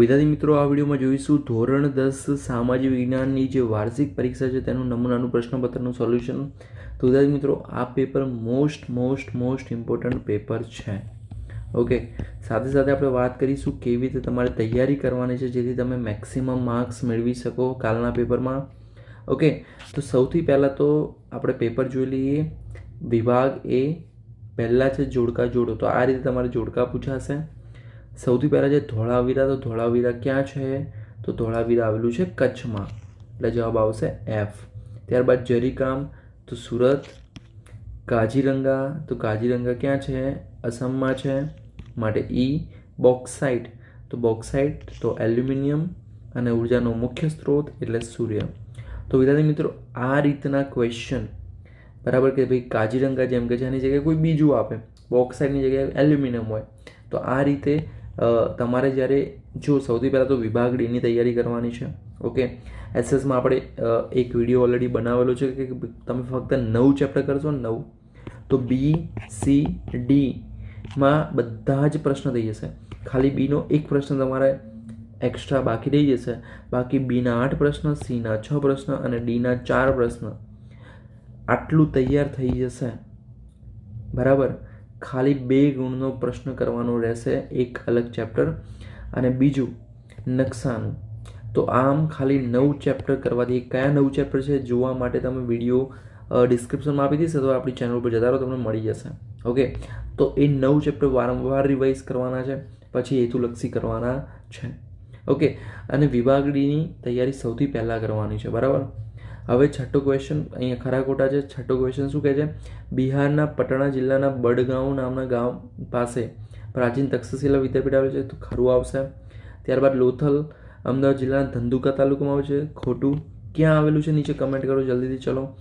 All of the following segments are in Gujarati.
વિદ્યાર્થી મિત્રો, આ વિડીયોમાં જોઈશું ધોરણ દસ સામાજિક વિજ્ઞાનની જે વાર્ષિક પરીક્ષા છે તેનું નમૂનાનું પ્રશ્નપત્રનું સોલ્યુશન. તો વિદ્યાર્થી મિત્રો, આ paper most most most important paper છે. ઓકે? સાથે સાથે આપણે વાત કરીશું કેવી રીતે તમારે તૈયારી કરવાની છે, જેથી તમે મેક્સિમમ માર્ક્સ મેળવી શકો કાલના પેપરમાં. ઓકે? તો સૌથી પહેલાં તો આપણે પેપર જોઈ લઈએ. વિભાગ એ પહેલાં છે જોડકા જોડો. તો આ રીતે તમારે જોડકા પૂછાશે. સૌથી પહેલાં છે ધોળાવીરા, તો ધોળાવીરા ક્યાં છે? તો ધોળાવીરા આવેલું છે કચ્છમાં. એટલે જવાબ આવશે એફ ત્યારબાદ જરીકામ, તો સુરત. કાજીરંગા, તો કાજીરંગા ક્યાં છે? અસમમાં છે. માટે ઈ બોક્સાઇટ તો બોક્સાઇટ તો એલ્યુમિનિયમ અને ઉર્જાનો મુખ્ય સ્ત્રોત એટલે સૂર્ય. તો વિદ્યાર્થી મિત્રો, આ રીતના ક્વેશ્ચન બરાબર કે ભાઈ કાજીરંગા જેમ કે એની જગ્યાએ કોઈ બીજું આપે. બોક્સાઇટની જગ્યાએ એલ્યુમિનિયમ હોય. તો આ રીતે તમારે જ્યારે, જો સૌથી પહેલાં તો વિભાગ ડીની તૈયારી કરવાની છે, ઓકે? એસએસમાં આપણે એક વીડિયો ઓલરેડી બનાવેલો છે કે તમે ફક્ત નવ ચેપ્ટર કરશો ને નવ? તો બી સી ડીમાં બધા જ પ્રશ્ન થઈ જશે. ખાલી બીનો એક પ્રશ્ન તમારે એક્સ્ટ્રા બાકી રહી જશે. બાકી બીના આઠ પ્રશ્ન સીના છ પ્રશ્ન અને ડીના ચાર પ્રશ્ન. આટલું તૈયાર થઈ જશે. બરાબર? ખાલી બે ગુણનો પ્રશ્ન કરવાનો રહેશે, એક અલગ ચેપ્ટર અને બીજું નકશાનું. તો આમ ખાલી નવ ચેપ્ટર કરવાથી કયા નવ ચેપ્ટર છે જોવા માટે તમે વીડિયો ડિસ્ક્રિપ્શનમાં આપી દઈશ અથવા આપણી ચેનલ પર જતા રહો, તમને મળી જશે. ઓકે તો એ નવ ચેપ્ટર વારંવાર રિવાઇઝ કરવાના છે, પછી હેતુલક્ષી કરવાના છે. ઓકે અને વિભાગડીની તૈયારી સૌથી પહેલાં કરવાની છે, બરાબર? હવે છઠ્ઠો ક્વેશ્ચન અહીંયા ખરા ખોટા છે. છઠ્ઠો ક્વેશ્ચન શું કહે છે? બિહારના પટણા જિલ્લાના બડગાંવ નામના ગામ પાસે પ્રાચીન તક્ષશિલા વિદ્યાપીઠ આવે છે. તો ખરું આવશે. ત્યારબાદ લોથલ, અમદાવાદ જિલ્લાના ધંધુકા તાલુકામાં આવે છે. ખોટું ક્યાં આવેલું છે? નીચે કમેન્ટ કરો જલ્દીથી. ચલો.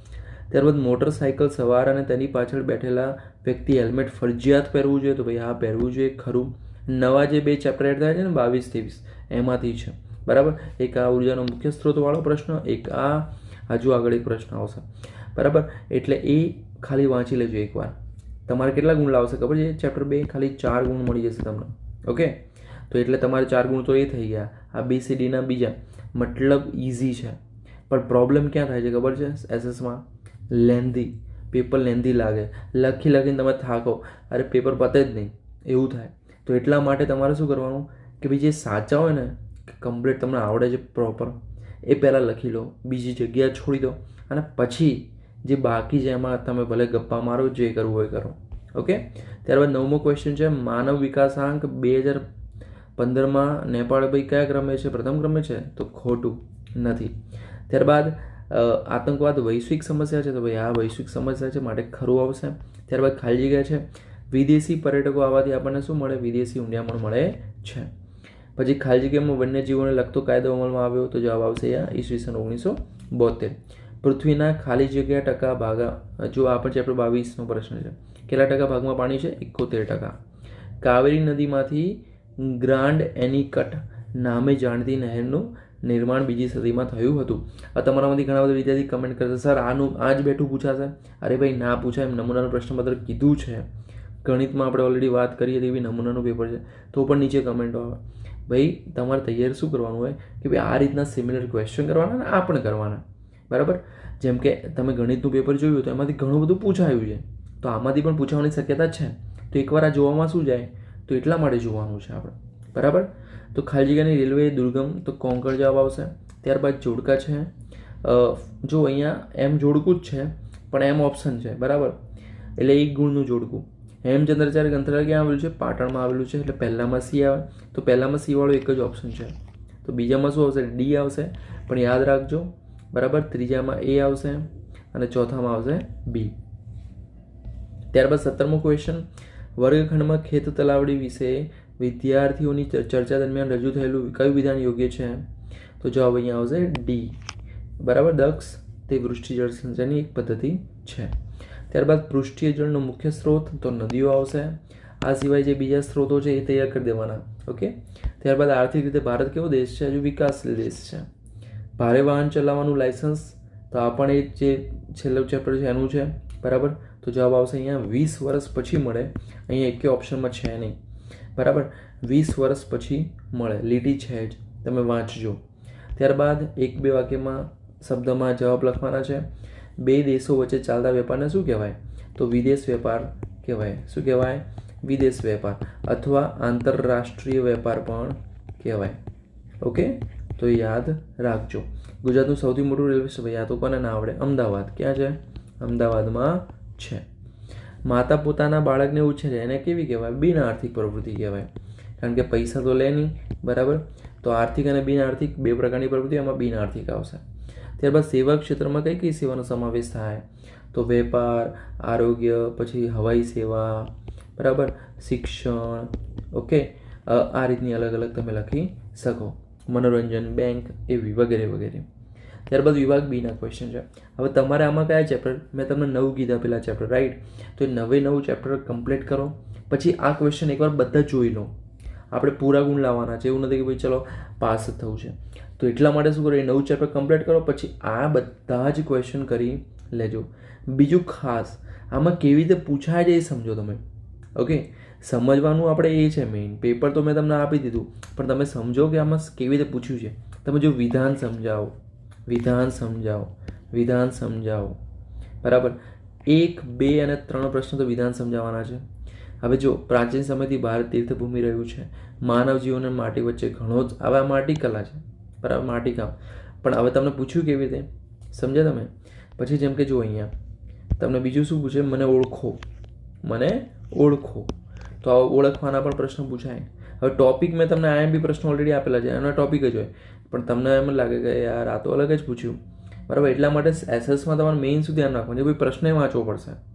ત્યારબાદ મોટરસાયકલ સવાર અને તેની પાછળ બેઠેલા વ્યક્તિ હેલ્મેટ ફરજિયાત પહેરવું જોઈએ. તો ભાઈ, હા, પહેરવું જોઈએ. ખરું. નવા જે બે ચેપ્ટર એડ થાય છે ને, બાવીસ, ત્રેવીસ, એમાંથી છે. બરાબર? એક આ ઉર્જાનો મુખ્ય સ્ત્રોતવાળો પ્રશ્ન, એક આ હજુ આગળ એક પ્રશ્ન આવશે. બરાબર? એટલે એ ખાલી વાંચી લેજો એકવાર. તમારે કેટલા ગુણ લાવશે ખબર છે? ચેપ્ટર બે ખાલી ચાર ગુણ મળી જશે તમને. ઓકે? તો એટલે તમારે ચાર ગુણ તો એ થઈ ગયા. આ બી સી ડીના બીજા. મતલબ ઇઝી છે. પણ પ્રોબ્લેમ ક્યાં થાય છે ખબર છે? એસએસમાં લેન્ધી પેપર લેન્ધી લાગે. લખી લખીને તમે થાકો. અરે પેપર પતે જ નહીં. એવું થાય. તો એટલા માટે તમારે શું કરવાનું? કે ભાઈ જે સાચા હોય ને કમ્પ્લીટ તમને આવડે છે પ્રોપર એ પહેલાં લખી લો, બીજી જગ્યા છોડી દો અને પછી જે બાકી છે એમાં તમે ભલે ગપ્પા મારો, જે કરવું હોય કરો. ઓકે ત્યારબાદ નવમો ક્વેશ્ચન છે, માનવ વિકાસાંક બે હજાર પંદરમાં નેપાળ ભાઈ કયા ક્રમે છે? પ્રથમ ક્રમે છે? તો ખોટું નથી. ત્યારબાદ આતંકવાદ વૈશ્વિક સમસ્યા છે, તો ભાઈ આ વૈશ્વિક સમસ્યા છે, માટે ખરું આવશે. ત્યારબાદ ખાલી જગ્યા છે, વિદેશી પર્યટકો આવવાથી આપણને શું મળે? વિદેશી ઊંડિયામણ મળે છે. પછી ખાલી જગ્યામાં વન્યજીવોને લગતો કાયદો અમલમાં આવ્યો તો જવાબ આવશે અહીંયા ઈસવીસન ઓગણીસો બોતેર. પૃથ્વીના ખાલી જગ્યા ટકા ભાગા, જો આ પણ ચેપ્ટર બાવીસનો પ્રશ્ન છે. કેટલા ટકા ભાગમાં પાણી છે? એકોતેર ટકા. કાવેરી નદીમાંથી ગ્રાન્ડ એનિકટ નામે જાણતી નહેરનું નિર્માણ બીજી સદીમાં થયું હતું. આ તમારામાંથી ઘણા બધા વિદ્યાર્થી કમેન્ટ કરશે, સર, આનું આ જ બેઠું પૂછાશે? અરે ભાઈ, ના પૂછાય. એમ નમૂનાનું પ્રશ્નપત્ર કીધું છે. ગણિતમાં આપણે ઓલરેડી વાત કરીએ એવી નમૂનાનું પેપર છે. તો પણ નીચે કમેન્ટો આવે. ભાઈ, તમારે તૈયાર શું કરવાનું હોય? કે ભાઈ, આ રીતના સિમિલર ક્વેશ્ચન કરવાના અને આ પણ કરવાના. બરાબર? જેમ કે તમે ગણિતનું પેપર જોયું તો એમાંથી ઘણું બધું પૂછાયું છે. તો આમાંથી પણ પૂછાવાની શક્યતા છે. તો એકવાર આ જોવામાં શું જાય? તો એટલા માટે જોવાનું છે આપણે. બરાબર? તો ખાલી જગ્યાની રેલવે, દુર્ગમ, તો કોંકણ જવાબ આવશે. ત્યારબાદ જોડકા છે. જો અહીંયા એમ જોડકું જ છે, પણ એમ ઓપ્શન છે. બરાબર? એટલે એક ગુણનું જોડકું. હેમચંદ્રાચાર્ય ગ્રંથાલય ક્યાં આવેલું છે, પાટણમાં આવેલું છે, એટલે પહેલામાં સી આવે. તો પહેલામાં સીવાળો એક જ ઓપ્શન છે. તો બીજામાં શું આવશે? ડી આવશે. પણ યાદ રાખજો, બરાબર? ત્રીજામાં એ આવશે અને ચોથામાં આવશે બી. ત્યારબાદ સત્તરમો ક્વેશ્ચન વર્ગખંડમાં ખેત તલાવડી વિશે વિદ્યાર્થીઓની ચર્ચા દરમિયાન રજૂ થયેલું કયું વિધાન યોગ્ય છે? તો જવાબ અહીંયા આવશે ડી. બરાબર? દક્ષ. તે વૃષ્ટિજળ સિંચાઈની એક પદ્ધતિ છે. ત્યારબાદ પૃષ્ઠીય જળનો મુખ્ય સ્ત્રોત તો નદીઓ આવશે. આ સિવાય જે બીજા સ્ત્રોતો છે, એ તૈયાર કરી દેવાના. ઓકે? ત્યારબાદ આર્થિક રીતે ભારત કેવો દેશ છે? હજુ વિકાસશીલ દેશ છે. ભારે વાહન ચલાવવાનું લાયસન્સ, તો આ પણ એ જે છેલ્લું ચેપ્ટર છે, એનું છે. બરાબર? તો જવાબ આવશે અહીંયા, વીસ વર્ષ પછી મળે. અહીંયા એકે ઓપ્શનમાં છે નહીં. બરાબર? વીસ વર્ષ પછી મળે. લીટી છે જ. તમે વાંચજો. ત્યારબાદ એક બે વાક્યમાં શબ્દમાં જવાબ લખવાના છે. બે દેશો વચ્ચે ચાલતા વેપારને શું કહેવાય? તો વિદેશ વેપાર કહેવાય. શું કહેવાય? વિદેશ વેપાર અથવા આંતરરાષ્ટ્રીય વેપાર પણ કહેવાય. ઓકે? તો યાદ રાખજો. ગુજરાતનું સૌથી મોટું રેલવે સ્ટેશન, યા તો કોને ના આવડે? અમદાવાદ. ક્યાં છે? અમદાવાદમાં છે. માતા પોતાના બાળકને ઉછેરે એને કેવી કહેવાય? બિન આર્થિક પ્રવૃત્તિ કહેવાય. કારણ કે પૈસા તો લે નહીં. બરાબર? તો આર્થિક અને બિન આર્થિક બે પ્રકારની પ્રવૃત્તિ, એમાં બિન આર્થિક આવશે. ત્યારબાદ સેવા ક્ષેત્રમાં કઈ કઈ સેવાનો સમાવેશ થાય? તો વેપાર, આરોગ્ય, પછી હવાઈ સેવા, બરાબર? શિક્ષણ, ઓકે? આ રીતની અલગ અલગ તમે લખી શકો. મનોરંજન, બેંક, એવી વગેરે વગેરે. ત્યારબાદ વિભાગ બીના ક્વેશ્ચન છે. હવે તમારે આમાં કયા ચેપ્ટર મેં તમને નવ કીધા પેલા ચેપ્ટર રાઈટ તો એ નવે નવું ચેપ્ટર કમ્પ્લીટ કરો. પછી આ ક્વેશ્ચન એકવાર બધા જોઈ લો. આપણે પૂરા ગુણ લાવવાના છે. એવું નથી કે ભાઈ ચલો પાસ જ થવું છે. તો એટલા માટે શું કરો, એ નવું ચેપ્ટર કમ્પ્લીટ કરો, પછી આ બધા જ ક્વેશ્ચન કરી લેજો. બીજું ખાસ, આમાં કેવી રીતે પૂછાય છે એ સમજો તમે. ઓકે સમજવાનું આપણે એ છે મેઇન પેપર તો મેં તમને આપી દીધું, પણ તમે સમજો કે આમાં કેવી રીતે પૂછ્યું છે. તમે જો વિધાન સમજાવો વિધાન સમજાવો વિધાન સમજાવો. બરાબર? એક, બે અને ત્રણ પ્રશ્નો તો વિધાન સમજાવવાના છે. હવે જો પ્રાચીન સમયથી ભારત તીર્થભૂમિ રહ્યું છે માનવ જીવન માટી વચ્ચે ઘણો જ, આવા માટી કલા છે બરાબર માટી કામ. પણ હવે તમને પૂછ્યું કેવી રીતે? સમજ્યા તમે? પછી જેમ કે જો અહીંયા, તમને બીજું શું પૂછે? મને ઓળખો. મને ઓળખો. તો આ ઓળખવાના પણ પ્રશ્ન પૂછાય. હવે ટોપિક મેં તમને આઈએમબી પ્રશ્નો ઓલરેડી આપેલા છે, એનો ટોપિક જ હોય. પણ તમને એમ લાગે કે યાર, આ તો અલગ જ પૂછ્યું. બરાબર? એટલા માટે એસએસમાં તમારે મેઇન શું ધ્યાન રાખવાનું છે? ભાઈ પ્રશ્ન વાંચવો પડશે.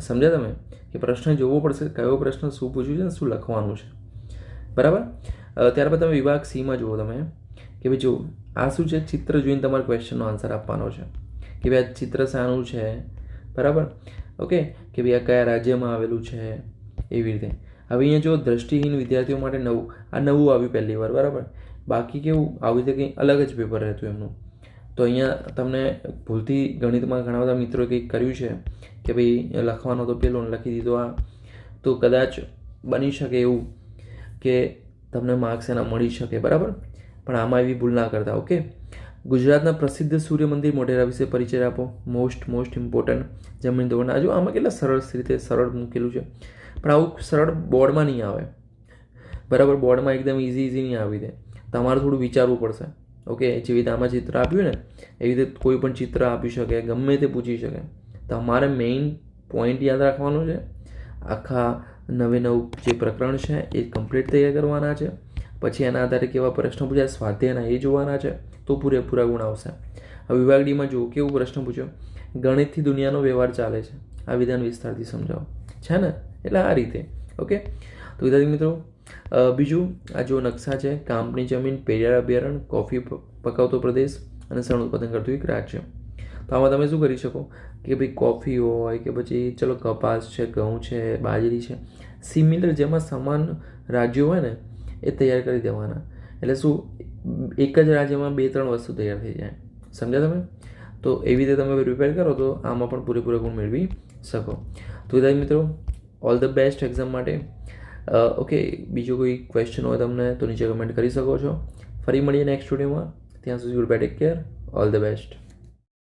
સમજ્યા તમે? કે પ્રશ્ન જોવો પડશે, કયો પ્રશ્ન શું પૂછ્યું છે અને શું લખવાનું છે. બરાબર? ત્યારબાદ તમે વિભાગ સીમાં જુઓ તમે, કે ભાઈ જો, આ શું છે? ચિત્ર જોઈને તમારે ક્વેશ્ચનનો આન્સર આપવાનો છે. કે ભાઈ આ ચિત્ર શાનું છે. બરાબર? ઓકે કે ભાઈ આ કયા રાજ્યમાં આવેલું છે? એવી રીતે. હવે અહીંયા જો દ્રષ્ટિહીન વિદ્યાર્થીઓ માટે નવું, આ નવું આવ્યું પહેલી વાર, બરાબર? બાકી કેવું? આવી રીતે કંઈ અલગ જ પેપર રહેતું એમનું. તો અહીંયા તમને ભૂલથી ગણિતમાં ઘણા બધા મિત્રોએ કંઈક કર્યું છે કે ભાઈ લખવાનો તો પેલો લખી દીધો આ. તો કદાચ બની શકે એવું કે તમને માર્ક્સ એના મળી શકે, બરાબર? પણ આમાં એવી ભૂલ ના કરતા, ઓકે? ગુજરાતના પ્રસિદ્ધ સૂર્ય મંદિર મોઢેરા વિશે પરિચય આપો. મોસ્ટ મોસ્ટ ઇમ્પોર્ટન્ટ જમીન ધોરણ આજુ આમાં કેટલા સરળ રીતે સરળ મૂકેલું છે. પણ આવું સરળ બોર્ડમાં નહીં આવે. બરાબર? બોર્ડમાં એકદમ ઇઝી ઇઝી નહીં આવી દે. તમારે થોડું વિચારવું પડશે. ઓકે, જેવી રીતે આમાં ચિત્ર આપ્યું ને, એવી રીતે કોઈ પણ ચિત્ર આપી શકે, ગમે તે પૂછી શકે. તમારે મેઇન પોઈન્ટ યાદ રાખવાનો છે, આખા નવે નવું જે પ્રકરણ છે, એ કમ્પ્લીટ તૈયાર કરવાના છે. પછી એના આધારે કેવા પ્રશ્નો પૂછ્યા, સ્વાધ્યાયના એ જોવાના છે, તો પૂરેપૂરા ગુણ આવશે. હવે વિભાગ ડીમાં જુઓ, કેવું પ્રશ્ન પૂછ્યો? ગણિતથી દુનિયાનો વ્યવહાર ચાલે છે. આ વિધાન વિસ્તારથી સમજાવો. છે ને? એટલે આ રીતે. ઓકે? તો વિદ્યાર્થી મિત્રો બીજું, આ જો નકશા છે, કામની જમીન, પેરિયાર અભયારણ્ય કોફી પકાવતો પ્રદેશ અને શણ ઉત્પાદન કરતું એક રાજ્ય તો આમાં તમે શું કરી શકો? કે ભાઈ કોફી હોય કે પછી, ચલો કપાસ છે, ઘઉં છે, બાજરી છે સિમિલર જેમાં સમાન રાજ્યો હોય ને, એ તૈયાર કરી દેવાના. એટલે શું, એક જ રાજ્યમાં બે, ત્રણ વસ્તુ તૈયાર થઈ જાય. સમજ્યા તમે? તો એવી રીતે તમે પ્રિપેર કરો તો આમાં પણ પૂરેપૂરા ગુણ મેળવી શકો. તો વિદ્યાર્થી મિત્રો ઓલ ધ બેસ્ટ એક્ઝામ માટે ઓકે બીજો કોઈ ક્વેશ્ચન હોય તમને તો નીચે કમેન્ટ કરી શકો છો. ફરી મળીએ નેક્સ્ટ સ્ટુડિયોમાં ત્યાં સુધી good bye take care all the best